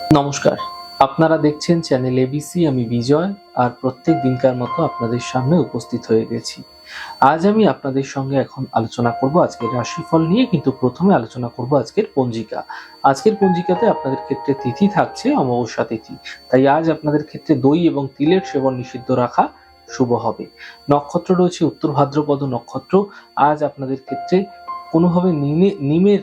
নমস্কার। আপনারা দেখছেন চ্যানেল এবিসি, আমি বিজয়, আর প্রত্যেক দিনকার মতো আপনাদের সামনে উপস্থিত হয়ে গেছি। আজ আমি আপনাদের সঙ্গে এখন আলোচনা করব আজকের রাশিফল নিয়ে, কিন্তু প্রথমে আলোচনা করব আজকের পঞ্জিকা। আজকের পঞ্জিকাতে আপনাদের ক্ষেত্রে তিথি থাকছে, অমাবস্যা তিথি। তাই আজ আপনাদের ক্ষেত্রে দই এবং তিলের সেবন নিষিদ্ধ রাখা শুভ হবে। নক্ষত্র রয়েছে উত্তর ভাদ্রপদ নক্ষত্র। আজ আপনাদের ক্ষেত্রে কোনোভাবে নিমে নিমের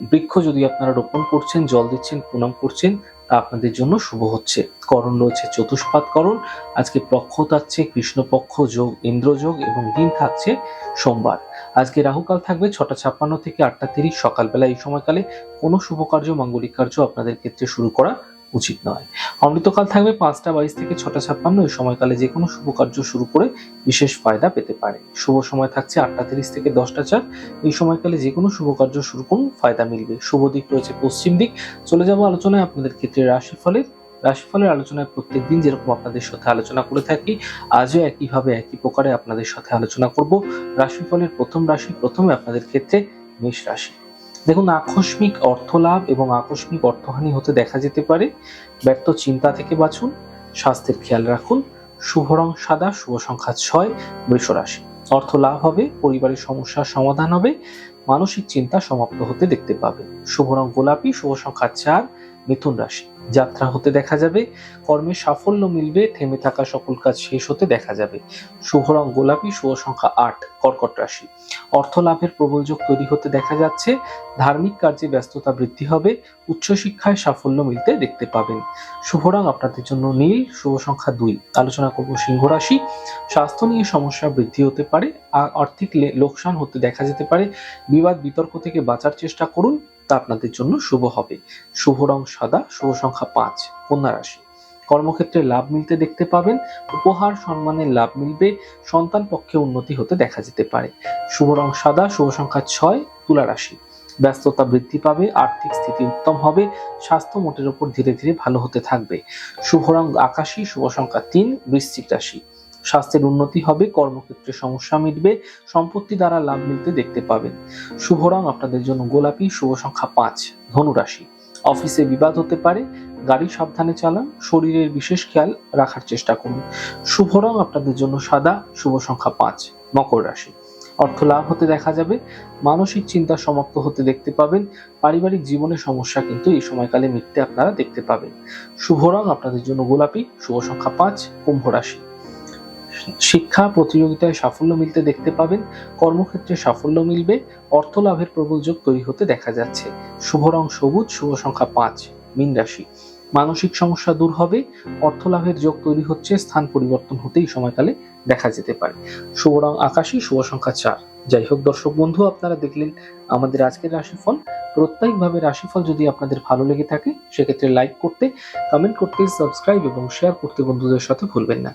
বৃক্ষ যদি আপনারা রোপণ করছেন, জল দিচ্ছেন, প্রণাম করছেন, তা আপনাদের জন্য শুভ হচ্ছে। করণ রয়েছে, চতুষ্পাত করণ। আজকে পক্ষ থাকছে, কৃষ্ণপক্ষ যোগ ইন্দ্রযোগ এবং দিন থাকছে সোমবার। আজকে রাহুকাল থাকবে ছটা ছাপ্পান্ন থেকে আটটা তিরিশ সকালবেলা এই সময়কালে কোনো শুভ কার্য, মাঙ্গলিক কার্য আপনাদের ক্ষেত্রে শুরু করা উচিত নয়। অমৃতকাল থাকবে পাঁচটা বাইশ থেকে ছটা ছাপ্পান্ন। এই সময়কালে যে কোনো শুভ কার্য শুরু করে বিশেষ ফায়দা পেতে পারে। শুভ সময় থাকছে আটটা তিরিশ থেকে দশটা চার। এই সময়কালে যে কোনো শুভ কার্য শুরু করুন, ফায়দা মিলবে। শুভ দিক রয়েছে পশ্চিম দিক। চলে যাব আলোচনায় আপনাদের ক্ষেত্রে রাশিফলের। রাশিফলের আলোচনায় প্রত্যেক দিন যেরকম আপনাদের সাথে আলোচনা করে থাকি, আজও একইভাবে একই প্রকারে আপনাদের সাথে আলোচনা করব। রাশিফলের প্রথম রাশি, প্রথমে আপনাদের ক্ষেত্রে মেষ রাশি। দেখুন, আকস্মিক অর্থ লাভ এবং আকস্মিক অর্থহানি হতে দেখা যেতে পারে। ব্যর্থ চিন্তা থেকে বাঁচুন, স্বাস্থ্যের খেয়াল রাখুন। শুভ রং সাদা, শুভ সংখ্যা ছয়, বৃষ রাশি। অর্থ লাভ হবে, পরিবারের সমস্যার সমাধান হবে, মানসিক চিন্তা সমাপ্ত হতে দেখতে পাবে শুভ রং গোলাপি, শুভ সংখ্যা চার, মিথুন রাশি। যাত্রা হতে দেখা যাবে, কর্মে সাফল্য মিলবে, থেমে থাকা সকল কাজ শেষ হতে দেখা যাবে। শুভ রং গোলাপি, শুভ সংখ্যা আট, কর্কট রাশি। অর্থ লাভের প্রবল যোগ তৈরি হতে দেখা যাচ্ছে, ধার্মিক কার্যে ব্যস্ততা বৃদ্ধি হবে উচ্চশিক্ষায় সাফল্য মিলতে দেখতে পাবেন। শুভ রং আপনাদের জন্য নীল, শুভ সংখ্যা দুই। আলোচনা করব সিংহ রাশি। স্বাস্থ্য নিয়ে সমস্যা বৃদ্ধি হতে পারে, আর আর্থিক লোকসান হতে দেখা যেতে পারে। বিবাদ বিতর্ক থেকে বাঁচার চেষ্টা করুন তা আপনাদের জন্য শুভ হবে। শুভ রং সাদা, শুভ সংখ্যা পাঁচ, কন্যা রাশি। কর্মক্ষেত্রে লাভ মিলতে দেখতে পাবেন, উপহার সম্মানের লাভ মিলবে, সন্তান পক্ষে উন্নতি হতে দেখা যেতে পারে। শুভ রং সাদা, শুভ সংখ্যা ছয়, তুলা রাশি। ব্যস্ততা বৃদ্ধি পাবে, আর্থিক স্থিতি উত্তম হবে, স্বাস্থ্য মোটের উপর ধীরে ধীরে ভালো হতে থাকবে। শুভ রং আকাশী, শুভ সংখ্যা তিন, বৃশ্চিক রাশি। স্বাস্থ্যের উন্নতি হবে, কর্মক্ষেত্রে সমস্যা মিটবে, সম্পত্তি দ্বারা লাভ মিলতে দেখতে পাবেন। শুভ রং আপনাদের জন্য গোলাপি, শুভ সংখ্যা পাঁচ, ধনুরাশি। অফিসে বিবাদ হতে পারে, গাড়ি সাবধানে চালান, শরীরের বিশেষ খেয়াল রাখার চেষ্টা করুন। শুভ রং আপনাদের জন্য সাদা, শুভ সংখ্যা পাঁচ, মকর রাশি। অর্থ লাভ হতে দেখা যাবে, মানসিক চিন্তা সমাপ্ত হতে দেখতে পাবেন, পারিবারিক জীবনের সমস্যা কিন্তু এই সময়কালে মিটতে আপনারা দেখতে পাবেন। শুভ রং আপনাদের জন্য গোলাপি, শুভ সংখ্যা পাঁচ, কুম্ভ রাশি। শিক্ষা, প্রতিযোগিতায় সাফল্য মিলতে দেখতে পাবেন। কর্মক্ষেত্রে সাফল্য মিলবে। অর্থ লাভের প্রবল যোগ তৈরি হতে দেখা যাচ্ছে। শুভ রং সবুজ, শুভ সংখ্যা পাঁচ, মীন রাশি। মানসিক সমস্যা দূর হবে। অর্থ লাভের যোগ তৈরি হচ্ছে। স্থান পরিবর্তন হতেই সময়কালে দেখা যেতে পারে। শুভ রং আকাশী, শুভ সংখ্যা চার। যাই হোক দর্শক বন্ধু, আপনারা দেখলেন আমাদের আজকের রাশিফল। প্রত্যেকভাবে রাশিফল যদি আপনাদের ভালো লেগে থাকে, সেক্ষেত্রে লাইক করতে, কমেন্ট করতে, সাবস্ক্রাইব এবং শেয়ার করতে বন্ধুদের সাথে ভুলবেন না।